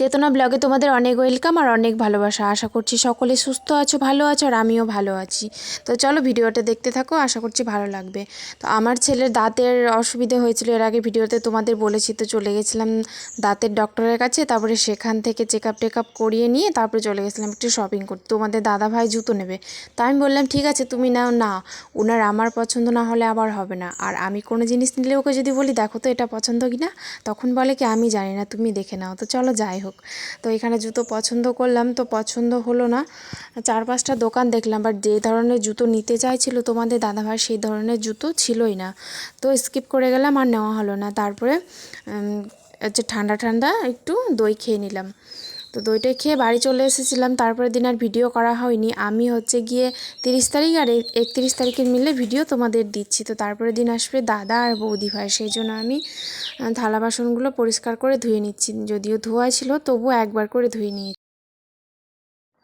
চেতনা ব্লগে তোমাদের অনেক ওয়েলকাম আর অনেক ভালোবাসা। আশা করছি সকলে সুস্থ আছো, ভালো আছো আর আমিও ভালো আছি। তো চলো ভিডিওটা দেখতে থাকো, আশা করছি ভালো লাগবে। তো আমার ছেলের দাঁতের অসুবিধে হয়েছিল, এর আগে ভিডিওতে তোমাদের বলেছি তো চলে গেছিলাম দাঁতের ডক্টরের কাছে। তারপরে সেখান থেকে চেক আপ টেক আপ করিয়ে নিয়ে তারপরে চলে গেছিলাম একটু শপিং করতে। তোমাদের দাদা ভাই জুতো নেবে। তা আমি বললাম, ঠিক আছে, তুমি নাও, না। ওনার আমার পছন্দ না হলে আবার হবে না। আর আমি কোনো জিনিস নিলে ওকে যদি বলি, দেখো তো এটা পছন্দ কি না তখন বলে কি, আমি জানি না, তুমি দেখে নাও। তো চলো যাই হোক। তো এখানে জুতো পছন্দ করলাম, তো পছন্দ হলো না। চার পাঁচটা দোকান দেখলাম বাট যে ধরনের জুতো নিতে চাইছিল তোমাদের দাদাভাই, সেই ধরনের জুতো ছিলই না। তো স্কিপ করে গেলাম, আর নেওয়া হলো না। তারপরে হচ্ছে ঠান্ডা ঠান্ডা একটু দই খেয়ে নিলাম। তো দইটা খেয়ে বাড়ি চলে এসেছিলাম। তারপরে দিন আর ভিডিও করা হয়নি। আমি হচ্ছে গিয়ে তিরিশ তারিখ আর একত্রিশ তারিখের মিলে ভিডিও তোমাদের দিচ্ছি। তো তারপরে দিন আসবে দাদা আর বৌদি ভাই। সেই জন্য আমি থালা বাসনগুলো পরিষ্কার করে ধুয়ে নিচ্ছি। যদিও ধোয়া ছিল, তবুও একবার করে ধুয়ে নিয়ে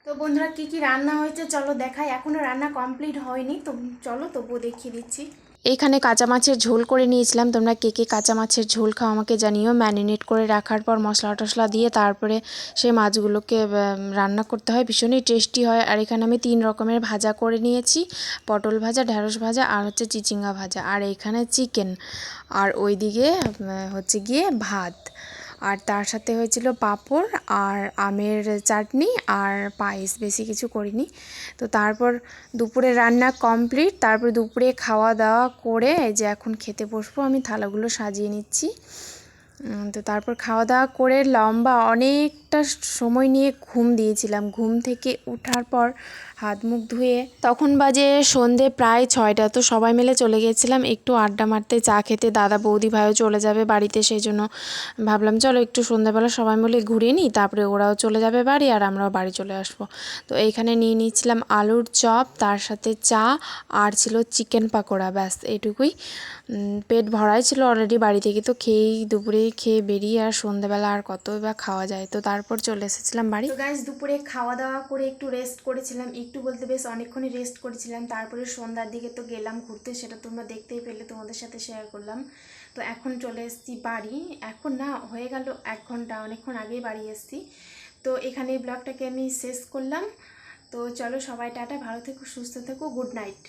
তো বন্ধুরা, কি কি রান্না হয়েছে চলো দেখাই। এখনও রান্না কমপ্লিট হয়নি। তো চলো তবুও দেখিয়ে দিচ্ছি। এখানে কাঁচা মাছের ঝোল করে নিয়েছিলাম। তোমরা কে কে কাঁচা মাছের ঝোল খাও আমাকে জানিও। ম্যারিনেট করে রাখার পর মশলা টশলা দিয়ে তারপরে সেই মাছগুলোকে রান্না করতে হয়। ভীষণই টেস্টি হয়। আর এখানে আমি তিন রকমের ভাজা করে নিয়েছি। পটল ভাজা ঢ্যাঁড়স ভাজা আর হচ্ছে চিচিঙ্গা ভাজা। আর এখানে চিকেন। আর ওইদিকে হচ্ছে গিয়ে ভাত। আর তার সাথে হয়েছিল পাঁপড় আর আমের চাটনি আর পায়েস, বেশি কিছু করিনি। তো তারপর দুপুরে রান্না কমপ্লিট, তারপর দুপুরে খাওয়া দাওয়া করে যে এখন খেতে বসবো, আমি থালাগুলো সাজিয়ে নিচ্ছি। তো তারপর খাওয়া দাওয়া করে লম্বা অনেকটা সময় নিয়ে ঘুম দিয়েছিলাম। ঘুম থেকে ওঠার পর হাত মুখ ধুয়ে তখন বাজে সন্ধে প্রায় ছয়টা, তো সবাই মিলে চলে গিয়েছিলাম একটু আড্ডা মারতে, চা খেতে। দাদা বৌদি ভাইও চলে যাবে বাড়িতে, সেই জন্য ভাবলাম, চলো একটু সন্ধ্যাবেলা সবাই মিলে ঘুরিয়ে নিই, তারপরে ওরাও চলে যাবে বাড়ি আর আমরাও বাড়ি চলে আসব। তো এইখানে নিয়ে নিয়েছিলাম আলুর চপ, তার সাথে চা আর ছিল চিকেন পাকোড়া, ব্যাস, এটুকুই। পেট ভরাই ছিল অলরেডি বাড়ি থেকে, তো খেয়েই দুপুরে খেয়ে বেরিয়ে আর সন্ধ্যাবেলা আর কতই বা খাওয়া যায়। তো তারপর চলে এসেছিলাম বাড়ি। গাইজ দুপুরে খাওয়া দাওয়া করে একটু রেস্ট করেছিলাম। একটু বলতে বেশ অনেকক্ষণই রেস্ট করেছিলাম। তারপরে সন্ধ্যার দিকে তো গেলাম ঘুরতে, সেটা তোমরা দেখতেই পেলে, তোমাদের সাথে শেয়ার করলাম। তো এখন চলে এসেছি বাড়ি। এখন না, হয়ে গেল এক ঘণ্টা, অনেকক্ষণ আগেই বাড়ি এসেছি। তো এখানে ব্লগটাকে আমি শেষ করলাম। তো চলো সবাই টাটা, ভালো থেকো, সুস্থ থেকো গুড নাইট